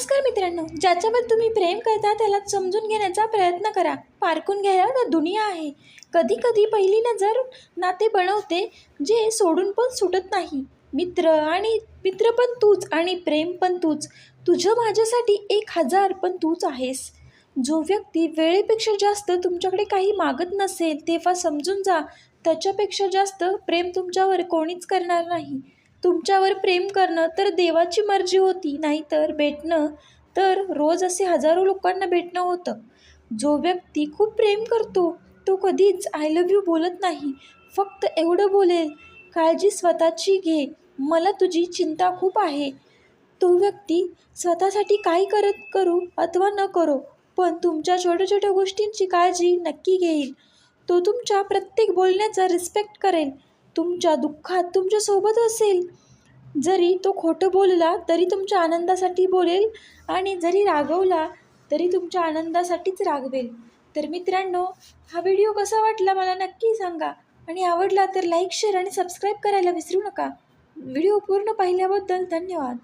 नमस्कार मित्रांनो ज्याच्यावर तुम्ही प्रेम करता त्याला समजून घेण्याचा प्रयत्न करा. पारखून घ्यायला तर दुनिया आहे. कधी कधी पहिली नजर नाते बनवते जे सोडून पण सुटत नाही. मित्र आणि मित्र पण तूच आणि प्रेम पण तूच. तुझं माझ्यासाठी एक हजार पण तूच आहेस. जो व्यक्ती वेळेपेक्षा जास्त तुमच्याकडे काही मागत नसेल तेव्हा समजून जा. त्याच्यापेक्षा जास्त प्रेम तुमच्यावर कोणीच करणार नाही. तुमच्यावर प्रेम करणं तर देवाची मर्जी होती नाहीतर भेटणं तर रोज असे हजारो लोकांना भेटणं होतं. जो व्यक्ती खूप प्रेम करतो तो कधीच आय लव्ह यू बोलत नाही फक्त एवढं बोलेल काळजी स्वतःची घे मला तुझी चिंता खूप आहे. तो व्यक्ती स्वतःसाठी काही करत करू अथवा न करो पण तुमच्या छोट्या छोट्या गोष्टींची काळजी नक्की घेईल. तो तुमच्या प्रत्येक बोलण्याचा रिस्पेक्ट करेल. तुमच्या दुःखात तुमच्यासोबत असेल. जरी तो खोटं बोलला तरी तुमच्या आनंदासाठी बोलेल आणि जरी रागवला तरी तुमच्या आनंदासाठीच रागवेल. तर मित्रांनो हा व्हिडिओ कसा वाटला मला नक्की सांगा आणि आवडला तर लाईक शेअर आणि सबस्क्राईब करायला विसरू नका. व्हिडिओ पूर्ण पाहिल्याबद्दल धन्यवाद.